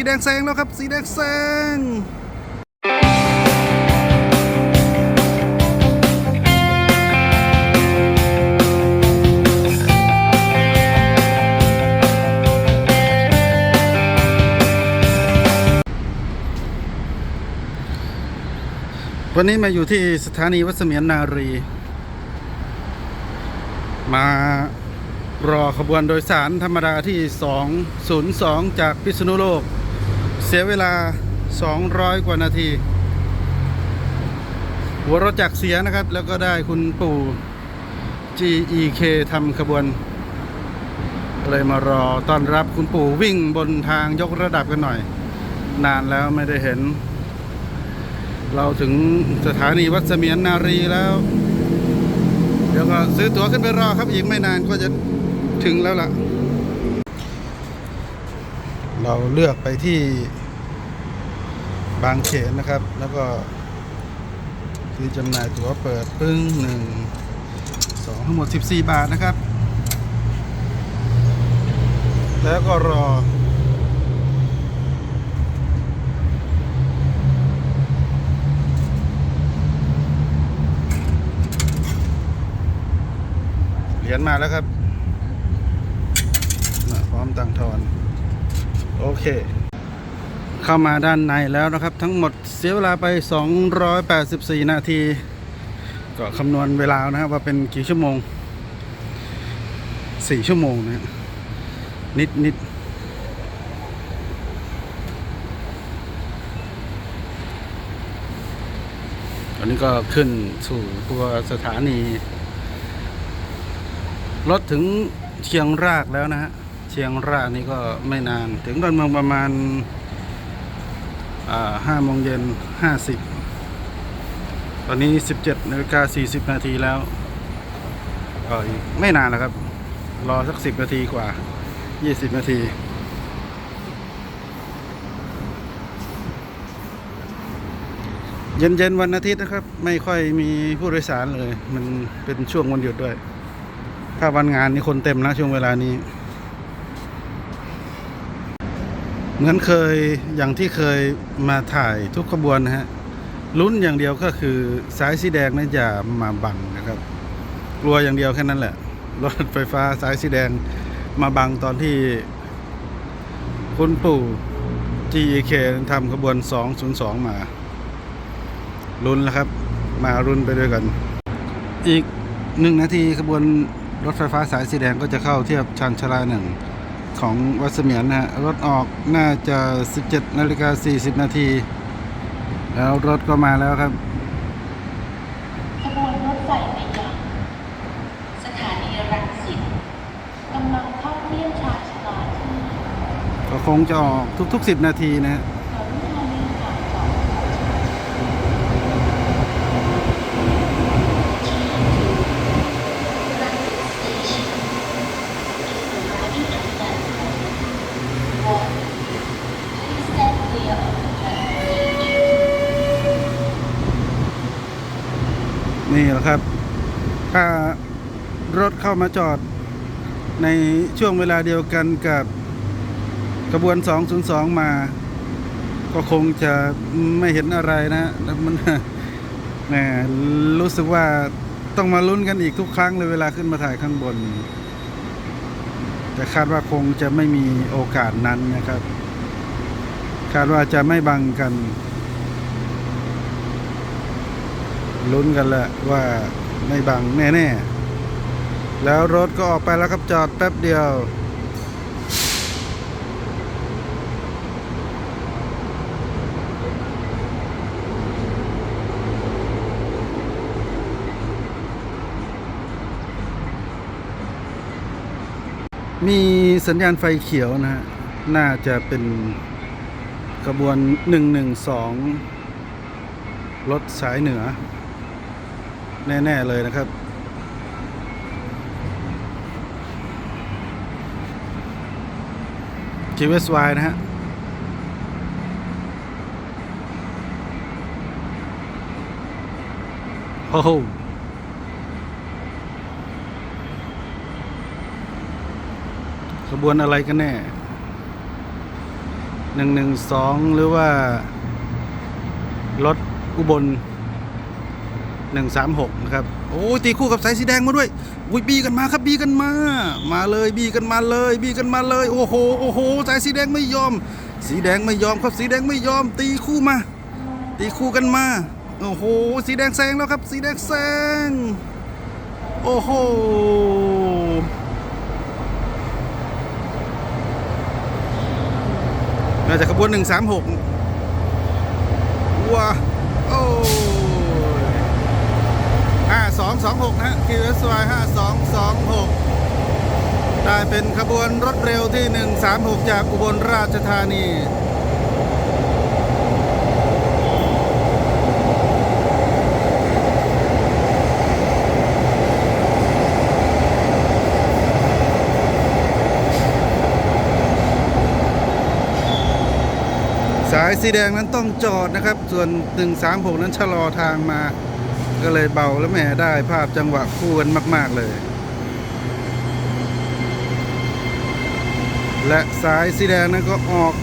สีแดงแซงแล้วครับ สีแดงแซงวันนี้มาอยู่ที่สถานีวัดเสมียนนารี มารอขบวนโดยสารธรรมดาที่ 202 จากพิษณุโลก เสียเวลา 200 กว่านาที หัวรถจักรเสียนะครับ แล้วก็ได้คุณปู่ GEK ทำขบวนเลยมารอต้อนรับคุณปู่วิ่งบนทางยกระดับกันหน่อย นานแล้วไม่ได้เห็น เราถึงสถานีวัดเสมียนนารีแล้ว เดี๋ยวก็ซื้อตั๋วขึ้นไปรอครับอีกไม่นานก็จะถึงแล้วล่ะ เราเลือกไปที่บางเขนนะครับ แล้วก็ที่จำหน่ายตั๋วเปิดปึ้งหนึ่งสองทั้งหมด 14 บาทนะครับ แล้วก็รอเหรียญมาแล้วครับ พร้อมตังทอน โอเค เข้ามาด้านในแล้วนะครับ ทั้งหมดเสียเวลาไป 284 นาที ก็คำนวณเวลานะครับว่าเป็นกี่ชั่วโมง 4 ชั่วโมงนะฮะนิดนิดตอนนี้ก็ขึ้นสู่ตัวสถานี รถถึงเชียงรากแล้วนะฮะ เชียงรากนี่ก็ไม่นาน ถึงตอนเมืองประมาณห้าโมงเย็นห้าสิบตอนนี้สิบเจ็ดนาฬิกาสี่สิบนาทีแล้วก็อีกไม่นานแล้วครับ รอสักสิบนาทีกว่ายี่สิบนาทีเย็นๆวันอาทิตย์นะครับ ไม่ค่อยมีผู้โดยสารเลย มันเป็นช่วงวันหยุดด้วย ถ้าวันงานนี่คนเต็มนะช่วงเวลานี้ เหมือนเคยอย่างที่เคยมาถ่ายทุกขบวนนะฮะลุ้นอย่างเดียวก็คือสายสีแดงนั่นอย่ามาบังนะครับ กลัวอย่างเดียวแค่นั้นแหละ รถไฟฟ้าสายสีแดงมาบังตอนที่ คุณปู่ GEK ทำขบวน 202 มาลุ้นแล้วครับ มาลุ้นไปด้วยกัน อีกหนึ่งนาทีขบวนรถไฟฟ้าสายสีแดงก็จะเข้าเทียบชานชลาหนึ่ง ของวัดเสมียนนะฮะรถออกน่าจะ 17นาฬิกา40 นาที แล้วรถก็มาแล้วครับขบวนรถไฟไปยังสถานีรังสิตกำลังเข้าเลี่ยมชาญชาลาที่ก็คงจะออกทุกๆ 10 นาทีนะฮะ กรุณาเดินทางต่อ นี่แหละครับ ถ้ารถเข้ามาจอดในช่วงเวลาเดียวกันกับกระบวน 202 มา ก็คงจะไม่เห็นอะไรนะแล้วมันแหมรู้สึกว่าต้องมาลุ้นกันอีกทุกครั้งเลยเวลาขึ้นมาถ่ายข้างบน แต่คาดว่าคงจะไม่มีโอกาสนั้นนะครับ คาดว่าจะไม่บังกัน ลุ้นกันแหละว่าไม่บังแน่ๆ แล้วรถก็ออกไปแล้วครับจอดแป๊บเดียว มีสัญญาณไฟเขียวนะฮะ น่าจะเป็นกระบวน 112 รถสายเหนือ แน่ ๆ เลยนะครับ GSY นะฮะโอ้โหขบวนอะไรกันแน่หนึ่งหนึ่งสองหรือว่า รถอุบล หนึ่งสามหกนะครับ โอ้ยตีคู่กับสายสีแดงมาด้วยอุ้ยบีกันมาครับบีกันมา มาเลยบีกันมาเลยบีกันมาเลย โอ้โหโอ้โหสายสีแดงไม่ยอม สีแดงไม่ยอมครับสีแดงไม่ยอม ตีคู่มา ตีคู่กันมา โอ้โห สีแดงแซงแล้วครับ สีแดงแซงโอ้โหน่าจะขบวน 136 2226 นะฮะ QSY 5226 ได้เป็นขบวนรถเร็วที่ 136 จากอุบลราชธานีสายสีแดงนั้นต้องจอดนะครับ ส่วน 136 นั้นชะลอทางมา ก็เลยเบาแล้วแหมได้ภาพจังหวะคู่กันมาก ๆ เลย และสายสีแดงนั้นก็ออก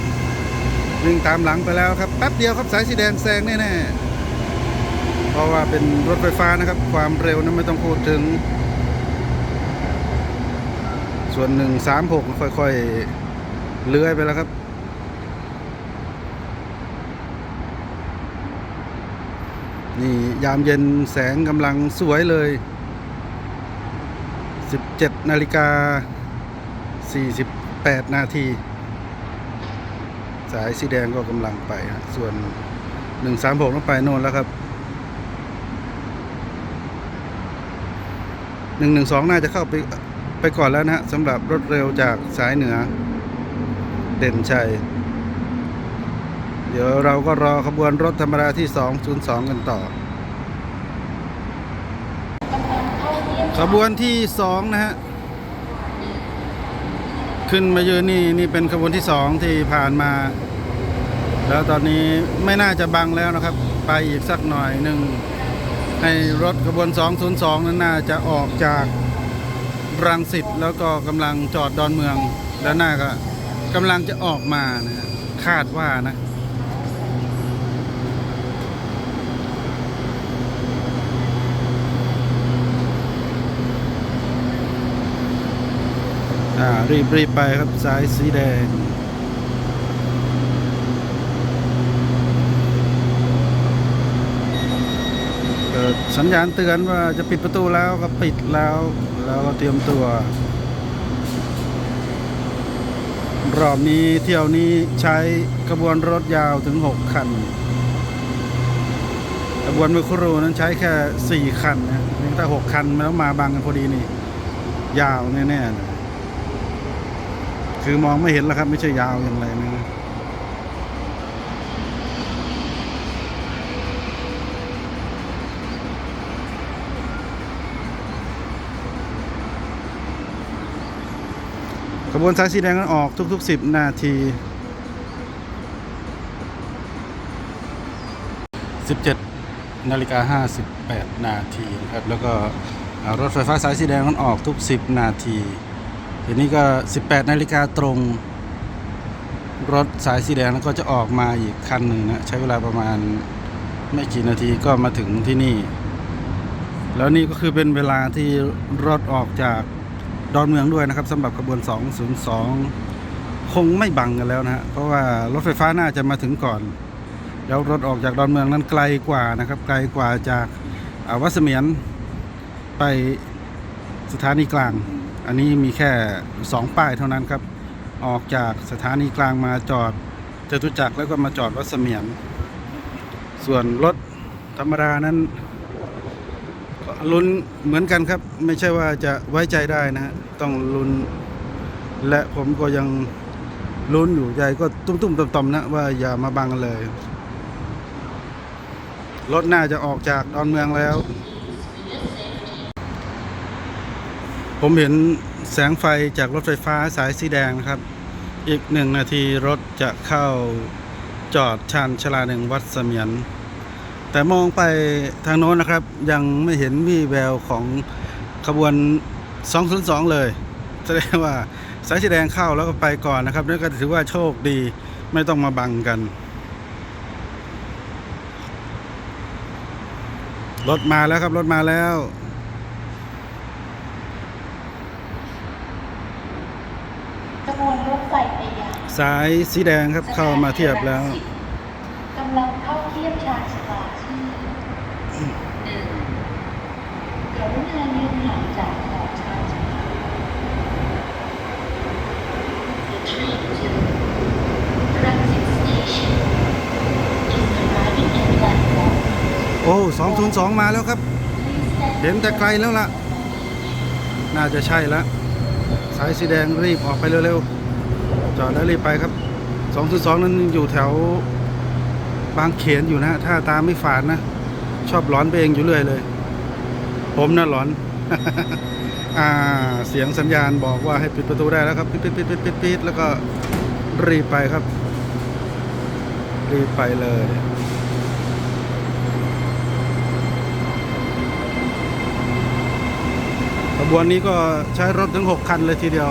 วิ่งตามหลังไปแล้วครับแป๊บเดียวครับสายสีแดงแซงแน่ๆเพราะว่าเป็นรถไฟฟ้านะครับ ความเร็วนั้นไม่ต้องพูดถึง ส่วน136ค่อยๆเลื้อยไปแล้วครับ นี่ยามเย็นแสงกำลังสวยเลย 17 นาฬิกา 48 นาที สายสีแดงก็กำลังไปฮะส่วน 136ต้องไปโน่นแล้วครับ 112 น่าจะเข้าไปไปก่อนแล้วนะฮะสำหรับรถเร็วจากสายเหนือ เด่นชัย ดี๋ยวเราก็รอขบวนรถธรรมดาที่ 202 กันต่อ ขบวนที่ 2 นะฮะ ขึ้นมายืนนี่นี่เป็นขบวนที่ 2 ที่ผ่านมา แล้วตอนนี้ไม่น่าจะบังแล้วนะครับ ไปอีกสักหน่อยหนึ่งให้รถขบวน 202 นั้นน่าจะออกจากรังสิตแล้วก็กำลังจอดดอนเมือง แล้วน่าก็กำลังจะออกมานะคาดว่านะ อ่ารีบรีบไปครับสายสีแดงเกิดสัญญาณเตือนว่าจะปิดประตูแล้วก็ปิดแล้วแล้วก็เตรียมตัว รอบนี้เที่ยวนี้ใช้ขบวนรถยาวถึง 6 คันขบวนมือครูนั้นใช้แค่ 4 คันนะถ้า 6 คันแล้วมาบังกันพอดีนี่ ยาวแน่ๆ คือมองไม่เห็นแล้วครับ ไม่ใช่ยาวอย่างไรนะขบวนสายสีแดงนั้นออกทุกๆ 10 นาที 17 นาฬิกา 58 นาทีนะครับ แล้วก็รถไฟฟ้าสายสีแดงนั้นออกทุก 10 นาที ทีนี้ก็ 18นาฬิกาตรง รถสายสีแดงแล้วก็จะออกมาอีกคันหนึ่งนะ ใช้เวลาประมาณไม่กี่นาทีก็มาถึงที่นี่ แล้วนี่ก็คือเป็นเวลาที่รถออกจากดอนเมืองด้วยนะครับสำหรับขบวน 202 คงไม่บังกันแล้วนะฮะเพราะว่ารถไฟฟ้าน่าจะมาถึงก่อน แล้วรถออกจากดอนเมืองนั้นไกลกว่านะครับ ไกลกว่าจากอ่าวัดเสมียนไปสถานีกลาง อันนี้มีแค่ 2 ป้ายเท่านั้นครับ ออกจากสถานีกลางมาจอดจตุจักรแล้วก็มาจอดวัดเสมียน ส่วนรถธรรมดานั้นลุ้นเหมือนกันครับ ไม่ใช่ว่าจะไว้ใจได้นะฮะต้องลุ้นและผมก็ยังลุ้นอยู่ใจก็ตุ้มๆต่อมๆนะว่าอย่ามาบังกันเลยรถน่าจะออกจากดอนเมืองแล้ว ผมเห็นแสงไฟจากรถไฟฟ้าสายสีแดงนะครับ อีกหนึ่งนาทีรถจะเข้าจอดชานชาลาหนึ่งวัดเสมียน แต่มองไปทางโน้นนะครับ ยังไม่เห็นวี่แววของขบวน 202 เลย แสดงว่าสายสีแดงเข้าแล้วก็ไปก่อนนะครับนั่นก็ถือว่าโชคดีไม่ต้องมาบังกัน รถมาแล้วครับ รถมาแล้ว ขบวนรถไฟไปยัง สายสีแดงครับเข้ามาเทียบแล้วกำลังเข้าเทียบชานชาลาที่หนึ่งกรุณายืนห่างจากขอบชานชาลา The train to Transit Station is arriving at platform. โอ้สองศูนย์สองมาแล้วครับ เห็นแต่ไกลแล้วล่ะ น่าจะใช่แล้ว สายสีแดงรีบออกไปเร็วๆ จอดแล้วรีบไปครับ202นั้นอยู่แถวบางเขนอยู่นะ ถ้าตามไม่ฝาดนะ ชอบหลอนไปเองอยู่เรื่อยเลย ผมน่ะหลอน อ่า เสียงสัญญาณบอกว่าให้ปิดประตูได้แล้วครับ ปิดปิดปิดปิดปิดปิดแล้วก็รีบไปครับ รีบไปเลยขบวนนี้ก็ใช้รถถึง 6 คันเลยทีเดียว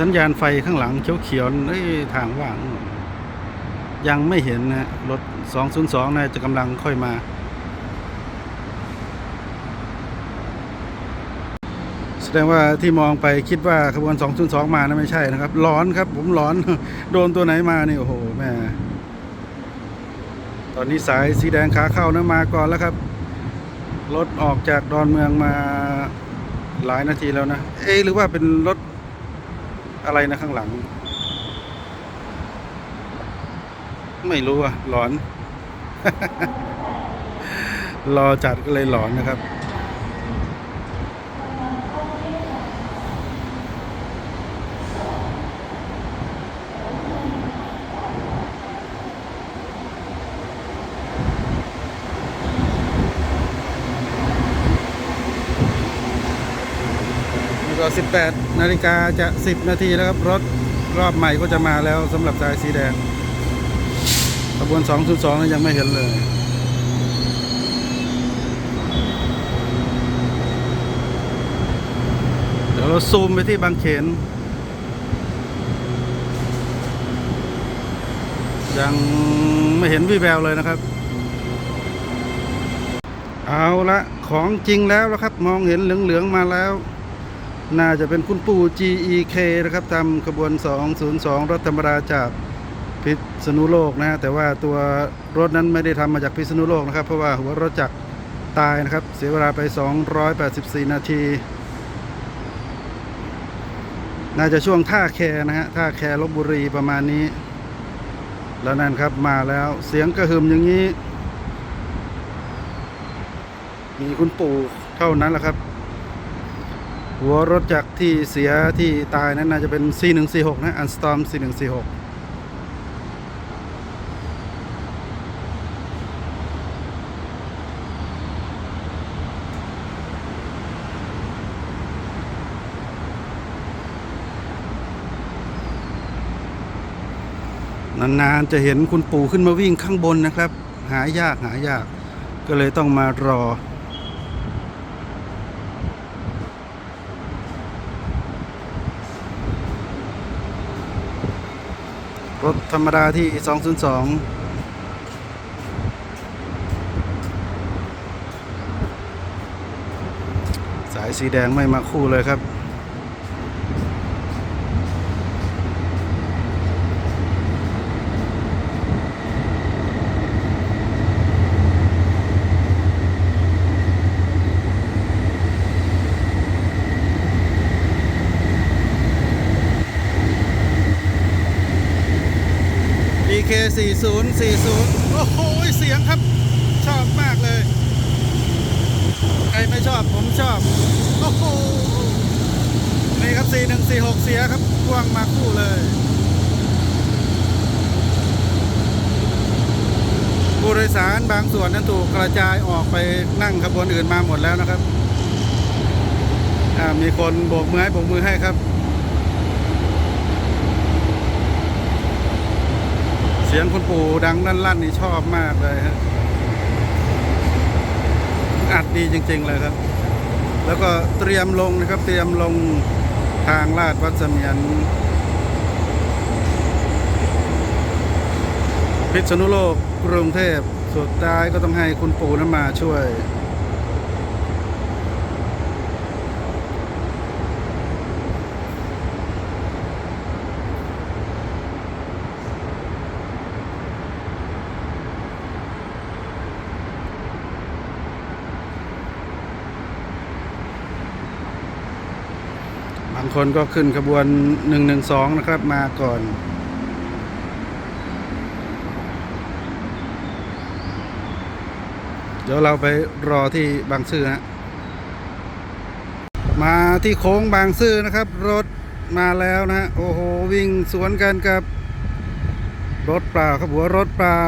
สัญญาณไฟข้างหลังเขียวๆเอ้ยทางว่าง ยังไม่เห็นนะรถ 202น่าจะกำลังค่อยมา แสดงว่าที่มองไปคิดว่าขบวน 202 มานะไม่ใช่นะครับ ร้อนครับ ผมร้อน โดนตัวไหนมานี่ โอ้โห แม่ตอนนี้สายสีแดงขาเข้านะมาก่อนแล้วครับ รถออกจากดอนเมืองมาหลายนาทีแล้วนะ เอ๊หรือว่าเป็นรถ อะไรนะข้างหลัง ไม่รู้อะหลอน รอจัดก็เลยหลอนนะครับ ก็ 18 นาฬิกาจะ 10 นาทีแล้วครับ รถรอบใหม่ก็จะมาแล้วสำหรับสายสีแดงขบวน 202นั้นยังไม่เห็นเลย เดี๋ยวเราซูมไปที่บางเขน ยังไม่เห็นวิแววเลยนะครับ เอาละของจริงแล้วนะครับ มองเห็นเหลือง ๆ มาแล้ว น่าจะเป็นคุณปู่ GEK นะครับทำขบวน 202 รถธรรมดาจากพิษณุโลกนะฮะแต่ว่าตัวรถนั้นไม่ได้ทำมาจากพิษณุโลกนะครับ เพราะว่าหัวรถจักรตายนะครับ เสียเวลาไป 284 นาที น่าจะช่วงท่าแคนะฮะท่าแคลบบุรีประมาณนี้ แล้วนั่นครับมาแล้วเสียงกระหึ่มอย่างนี้ มีคุณปู่เท่านั้นแหละครับ หัวรถจักรที่เสียที่ตายนั้นน่าจะเป็น C146 นะอันสตอม C146 นานๆจะเห็นคุณปู่ขึ้นมาวิ่งข้างบนนะครับ หายากหายาก ก็เลยต้องมารอ รถธรรมดาที่ 202สายสีแดงไม่มาคู่เลยครับ 40 40 โอ้โห เสียงครับ ชอบมากเลย ใครไม่ชอบผมชอบ โอ้โห นี่ครับ 4146 เสียครับพ่วงมาคู่เลยผู้โดยสารบางส่วนนั้นถูกกระจายออกไปนั่งขบวนอื่นมาหมดแล้วนะครับ มีคนโบกมือให้โบกมือให้ครับ เสียงคุณปู่ดังลั่นลั่นๆนี่ชอบมากเลยฮะอัดดีจริง ๆ เลยครับ แล้วก็เตรียมลงนะครับ เตรียมลงทางลาดวัดเสมียน พิษณุโลกกรุงเทพสุดท้ายก็ต้องให้คุณปู่นั้นมาช่วย คนก็ขึ้นขบวน 112 นะครับ มาก่อน เดี๋ยวเราไปรอที่บางซื่อฮะมาที่โค้งบางซื่อนะครับ รถมาแล้วนะฮะโอ้โห วิ่งสวนกันกับ รถเปล่าครับหัวรถเปล่า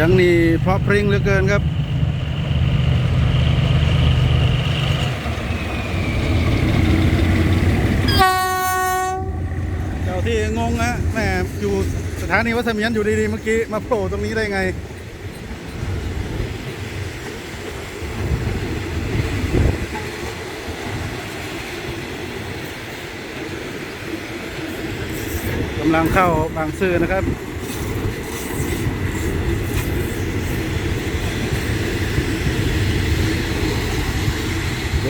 สียงนี่เพราะพริ้งเหลือเกินครับ เจ้าที่งงฮะแหมอยู่สถานีวัดเสมียนอยู่ดีๆเมื่อกี้ มาโผล่ตรงนี้ได้ไงกำลังเข้าบางซื่อนะครับ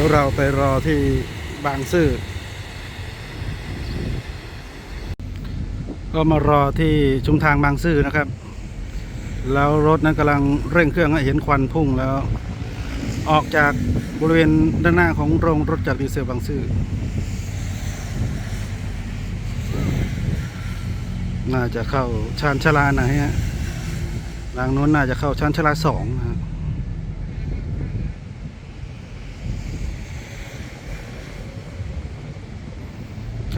ดี๋ยวเราไปรอที่บางซื่อก็มารอที่ชุมทางบางซื่อนะครับ แล้วรถนั้นกำลังเร่งเครื่องเห็นควันพุ่งแล้ว ออกจากบริเวณด้านหน้าของโรงรถจักรดีเซลบางซื่อน่าจะเข้าชานชาลาไหนฮะทางโน้นน่าจะเข้าชานชาลาสองนะฮะ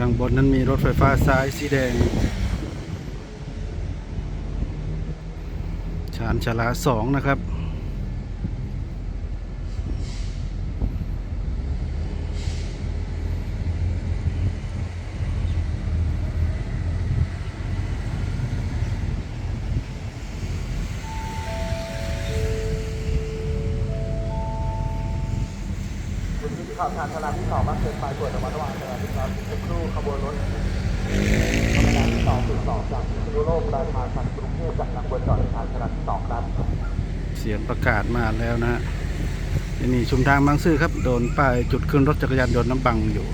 ข้างบนนั้นมีรถไฟฟ้าสายสีแดง ชานชาลาสองนะครับ ข่าวทานสนาที่สองบ้านเกินไปตรวจระมัดระวังนะครับครับสักครู่ขบวนรถสนามที่สองสุดสองจากพิษณุโลกปมายทางจากรุงเทพจากนางบวนจอดในทางชลาที่สองครับเสียงประกาศมาแล้วนะฮะนี่ชุมทางบางซื่อครับ โดนป้ายจุดขึ้นรถจักรยานยนต์น้ำบังอยู่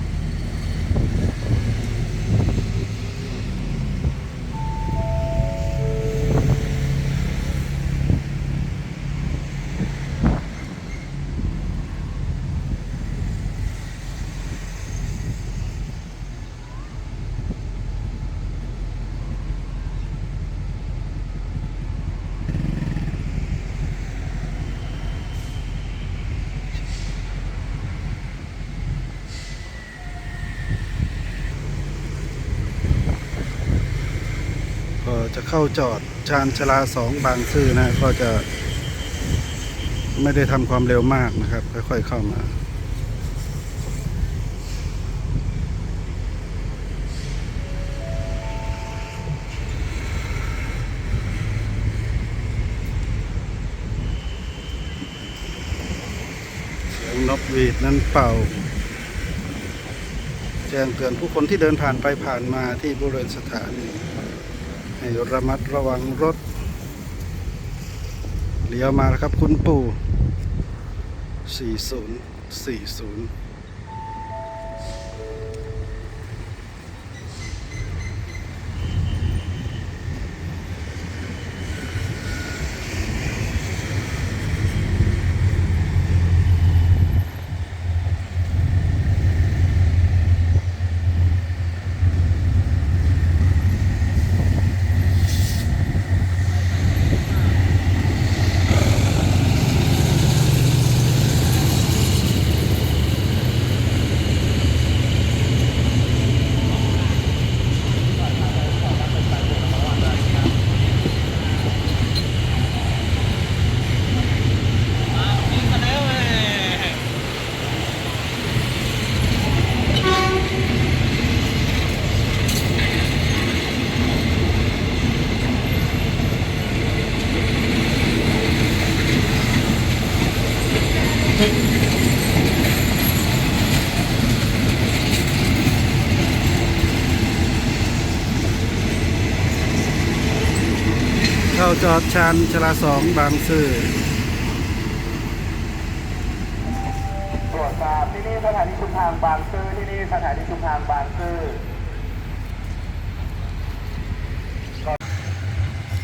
จะเข้าจอดชานชลาสองบางซื่อนะ ก็จะ ไม่ได้ทำความเร็วมากนะครับ ค่อยๆเข้ามาเสียงนกหวีดนั้นเป่า แจ้งเตือนผู้คนที่เดินผ่านไปผ่านมาที่บริเวณสถานี ให้ระมัดระวังรถ เลี้ยวมาแล้วครับคุณปู่ 4040 ค จอดชานชลาสองบางซื่อตรวจทราบที่นี่สถานีชุมทางบางซื่อที่นี่สถานีชุมทางบางซื่อ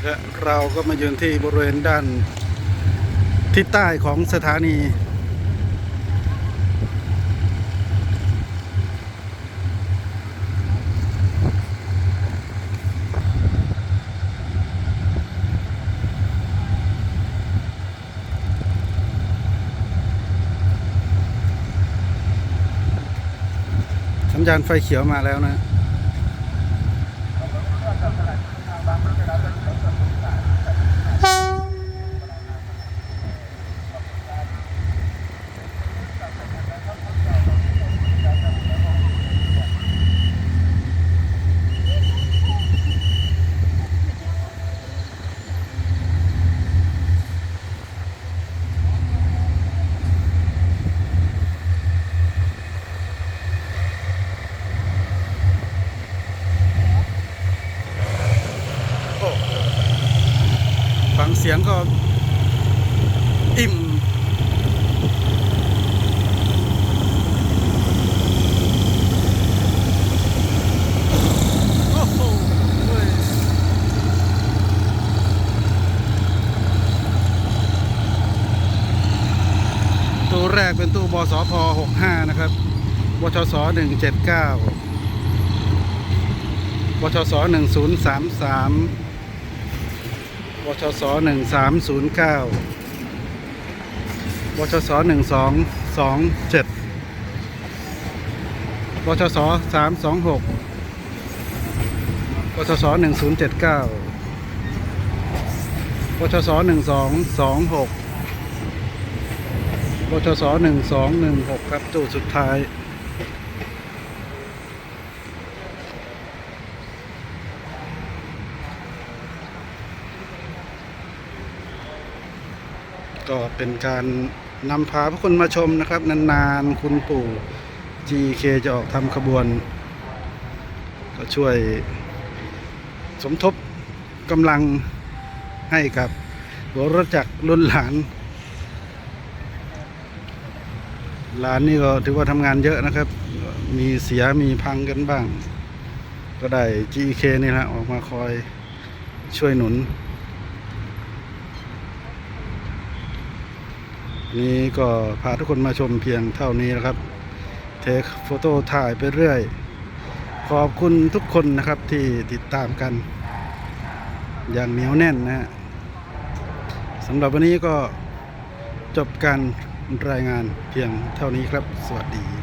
และเราก็มายืนที่บริเวณด้านทิศใต้ของสถานี ญญาณไฟเขียวมาแล้วนะ ฟังเสียงก็อิ่ม โอ้โหเว้ยตู้แรกเป็นตู้บสพ65 นะครับบชส 9, วทศ1033วทศ1309วทศ1227วทศ326วทศ1079วทศ1226วทศ1216 ครับตู้สุดท้าย ก็เป็นการนำพาผู้คนมาชมนะครับ นานๆ คุณปู่ GK จะออกทำขบวน ก็ช่วยสมทบกำลังให้กับหัวรถจักรรุ่นหลานหลานนี่ก็ถือว่าทำงานเยอะนะครับ มีเสียมีพังกันบ้าง ก็ได้ GK นี่แหละออกมาคอยช่วยหนุน นี้ก็พาทุกคนมาชมเพียงเท่านี้นะครับ เทคโฟโต้ถ่ายไปเรื่อย ขอบคุณทุกคนนะครับที่ติดตามกัน อย่างเหนียวแน่นนะฮะสำหรับวันนี้ก็จบการรายงานเพียงเท่านี้ครับ สวัสดี